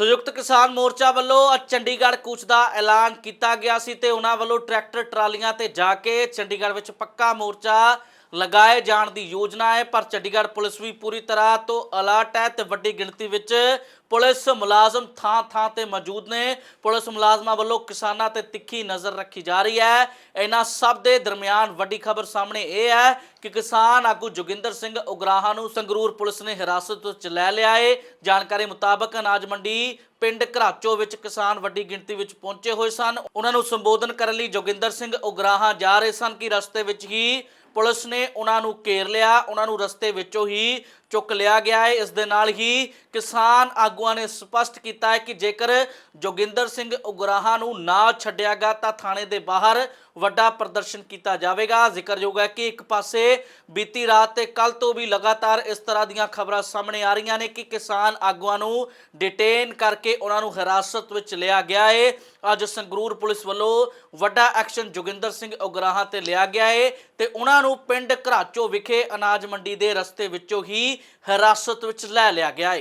ਸੰਯੁਕਤ ਕਿਸਾਨ ਮੋਰਚਾ ਵੱਲੋਂ ਅੱਜ ਚੰਡੀਗੜ੍ਹ ਕੂਚ ਦਾ ਐਲਾਨ ਕੀਤਾ ਗਿਆ ਸੀ ਤੇ ਉਹਨਾਂ ਵੱਲੋਂ ਟਰੈਕਟਰ, ਟਰਾਲੀਆਂ ਤੇ ਜਾ ਕੇ ਚੰਡੀਗੜ੍ਹ ਵਿੱਚ ਪੱਕਾ ਮੋਰਚਾ ਲਗਾਏ ਜਾਣ ਦੀ ਯੋਜਨਾ ਹੈ, ਪਰ ਚੰਡੀਗੜ੍ਹ ਪੁਲਿਸ ਵੀ ਪੂਰੀ ਤਰ੍ਹਾਂ ਤੋਂ ਅਲਰਟ ਹੈ ਤੇ ਵੱਡੀ ਗਿਣਤੀ ਵਿੱਚ ਪੁਲਿਸ ਮੁਲਾਜ਼ਮ ਥਾਂ ਥਾਂ ਤੇ ਮੌਜੂਦ ਨੇ। ਪੁਲਿਸ ਮੁਲਾਜ਼ਮਾਂ ਵੱਲੋਂ ਕਿਸਾਨਾਂ ਤੇ ਤਿੱਖੀ ਨਜ਼ਰ ਰੱਖੀ ਜਾ ਰਹੀ ਹੈ। ਇਹਨਾਂ ਸਭ ਦੇ ਦਰਮਿਆਨ ਵੱਡੀ ਖਬਰ ਸਾਹਮਣੇ ਇਹ ਹੈ ਕਿ ਕਿਸਾਨ ਆਗੂ ਜੋਗਿੰਦਰ ਸਿੰਘ ਉਗਰਾਹਾਂ ਨੂੰ ਸੰਗਰੂਰ ਪੁਲਿਸ ਨੇ ਹਿਰਾਸਤ ਵਿੱਚ ਲੈ ਲਿਆ ਹੈ ਜਾਣਕਾਰੀ ਮੁਤਾਬਕ ਅਨਾਜ ਮੰਡੀ ਪਿੰਡ ਘਰਾਚੋ ਵਿੱਚ ਕਿਸਾਨ ਵੱਡੀ ਗਿਣਤੀ ਵਿੱਚ ਪਹੁੰਚੇ ਹੋਏ ਸਨ। ਉਹਨਾਂ ਨੂੰ ਸੰਬੋਧਨ ਕਰਨ ਲਈ ਜੋਗਿੰਦਰ ਸਿੰਘ ਉਗਰਾਹਾਂ ਜਾ ਰਹੇ ਸਨ ਕਿ ਰਸਤੇ ਵਿੱਚ ਹੀ ਪੁਲਿਸ ਨੇ ਉਹਨਾਂ ਨੂੰ ਘੇਰ ਲਿਆ, ਉਹਨਾਂ ਨੂੰ ਰਸਤੇ ਵਿੱਚੋਂ ਹੀ ਚੁੱਕ ਲਿਆ ਗਿਆ ਹੈ। ਇਸ ਦੇ ਨਾਲ ਹੀ ਕਿਸਾਨ ਆਗੂਆਂ ਨੇ ਸਪਸ਼ਟ ਕੀਤਾ ਹੈ ਕਿ ਜੇਕਰ ਜੋਗਿੰਦਰ ਸਿੰਘ ਉਗਰਾਹਾਂ ਨੂੰ ਨਾ ਛੱਡਿਆ ਗਿਆ ਤਾਂ ਥਾਣੇ ਦੇ ਬਾਹਰ ਵੱਡਾ ਪ੍ਰਦਰਸ਼ਨ ਕੀਤਾ ਜਾਵੇਗਾ। ਜ਼ਿਕਰਯੋਗ ਹੈ ਕਿ ਇੱਕ ਪਾਸੇ ਬੀਤੀ ਰਾਤ ਤੇ ਕੱਲ ਤੋਂ ਵੀ ਲਗਾਤਾਰ ਇਸ ਤਰ੍ਹਾਂ ਦੀਆਂ ਖਬਰਾਂ ਸਾਹਮਣੇ ਆ ਰਹੀਆਂ ਨੇ ਕਿ ਕਿਸਾਨ ਆਗੂਆਂ ਨੂੰ ਡਿਟੇਨ ਕਰਕੇ ਉਹਨਾਂ ਨੂੰ ਹਿਰਾਸਤ ਵਿੱਚ ਲਿਆ ਗਿਆ ਹੈ। ਅੱਜ ਸੰਗਰੂਰ ਪੁਲਿਸ ਵੱਲੋਂ ਵੱਡਾ ਐਕਸ਼ਨ ਜੋਗਿੰਦਰ ਸਿੰਘ ਉਗਰਾਹਾਂ ਤੇ ਲਿਆ ਗਿਆ ਏ ਤੇ ਉਹਨਾਂ ਨੂੰ ਪਿੰਡ ਘਰਾਚੋ ਵਿਖੇ ਅਨਾਜ ਮੰਡੀ ਦੇ ਰਸਤੇ ਵਿੱਚੋਂ ਹੀ ਹਿਰਾਸਤ ਵਿੱਚ ਲੈ ਲਿਆ ਗਿਆ ਏ।